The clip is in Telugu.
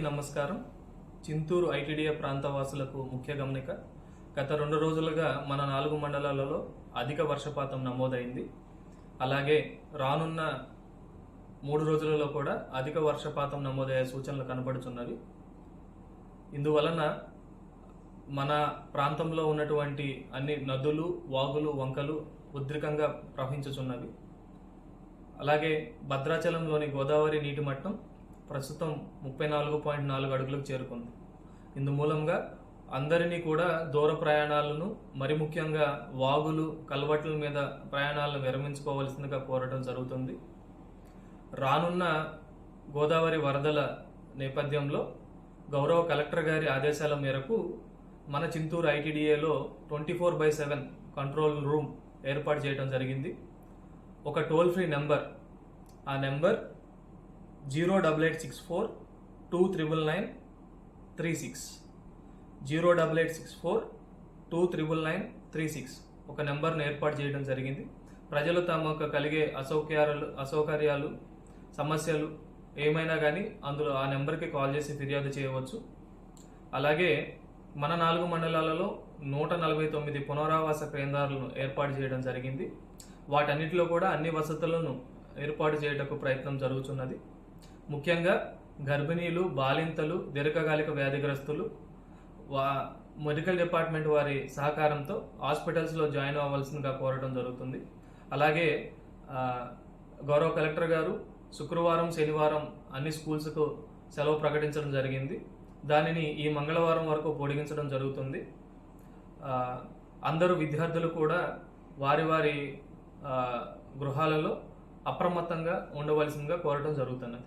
నమస్కారం. చింతూరు ఐటీడీఏ ప్రాంతవాసులకు ముఖ్య గమనిక గత రెండు రోజులుగా మన నాలుగు మండలాలలో అధిక వర్షపాతం నమోదైంది. అలాగే రానున్న మూడు రోజులలో కూడా అధిక వర్షపాతం నమోదయ్యే సూచనలు కనబడుచున్నవి. ఇందువలన మన ప్రాంతంలో ఉన్నటువంటి అన్ని నదులు వాగులు వంకలు ఉద్రికంగా ప్రవహించుచున్నవి. అలాగే భద్రాచలంలోని గోదావరి నీటి మట్టం ప్రస్తుతం ముప్పై నాలుగు పాయింట్ నాలుగు అడుగులకు చేరుకుంది. ఇందు మూలంగా అందరినీ కూడా దూర ప్రయాణాలను మరి ముఖ్యంగా వాగులు కల్వట్ల మీద ప్రయాణాలను విరమించుకోవాల్సిందిగా కోరడం జరుగుతుంది. రానున్న గోదావరి వరదల నేపథ్యంలో గౌరవ కలెక్టర్ గారి ఆదేశాల మేరకు మన Chintur ఐటీడీఏలో twenty four by seven control room ఏర్పాటు చేయడం జరిగింది. ఒక టోల్ ఫ్రీ నెంబర్ ఆ number zero double eight six four two triple nine three six zero double eight six four two triple nine three six ఒక నెంబర్ను ఏర్పాటు చేయడం జరిగింది. ప్రజలు తమకు కలిగే అసౌకర్యాలు అసౌకర్యాలు సమస్యలు ఏమైనా కానీ అందులో ఆ నెంబర్కి కాల్ చేసి ఫిర్యాదు చేయవచ్చు. అలాగే మన నాలుగు మండలాలలో నూట నలభై తొమ్మిది పునరావాస కేంద్రాలను ఏర్పాటు చేయడం జరిగింది. వాటన్నిటిలో కూడా అన్ని వసతులను ఏర్పాటు చేయటకు ప్రయత్నం జరుగుతున్నది. ముఖ్యంగా గర్భిణీలు బాలింతలు దీర్ఘకాలిక వ్యాధిగ్రస్తులు వా మెడికల్ డిపార్ట్మెంట్ వారి సహకారంతో హాస్పిటల్స్లో జాయిన్ అవ్వాల్సిందిగా కోరడం జరుగుతుంది. అలాగే గౌరవ కలెక్టర్ గారు శుక్రవారం శనివారం అన్ని స్కూల్స్కు సెలవు ప్రకటించడం జరిగింది. దానిని ఈ మంగళవారం వరకు పొడిగించడం జరుగుతుంది. అందరూ విద్యార్థులు కూడా వారి వారి గృహాలలో అప్రమత్తంగా ఉండవలసిందిగా కోరటం జరుగుతున్నది.